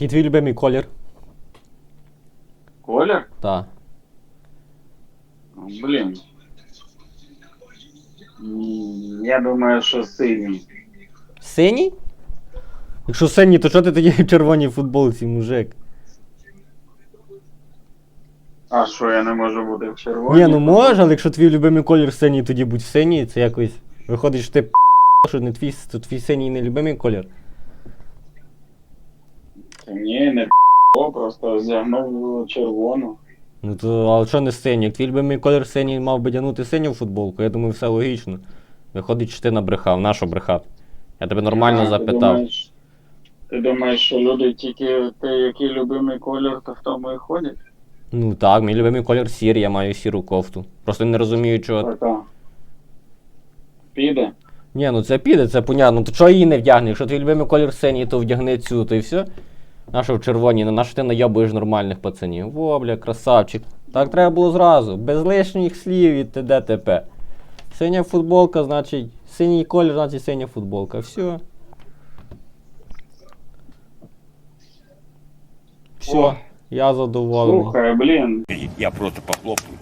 Який твій любимий колір? Колір? Та. Блін. М, Я думаю, що синій. Синій? Якщо синій, то що ти тоді в червоній футболці, мужик? А що, я не можу бути в червоній? Ні, ну може, але якщо твій любимий колір синій, тоді будь синій, це якось. Виходить, що ти п***, що не твій, то твій синій не любимий колір. Ні, не п***о, просто взягнув червону. Ну то, але що не синій? Як твій любимий колір синій мав би дягнути синю футболку, я думаю, все логічно. Виходить, що ти набрехав, на що брехав? Я тебе нормально А, Ти запитав. думаєш, ти думаєш, що люди тільки те, який любимий колір, то в тому і ходять? Ну так, мій любимий колір сірий, я маю сіру кофту. Просто не розумію, чого. Така. Піде. Ні, ну це піде, це понятно. То чого її не вдягне? Якщо твій любимий колір синій, то вдягни цю, то і все. Нащо в червоній, на що ти найобуєш нормальних пацанів? Во, бля, красавчик. Так треба було зразу, без лишніх слів і т.д. т.п. Синя футболка, значить, синій колір, значить синя футболка. Все. Все, О. я задоволений. Слухай, блін, Я просто похлопаю.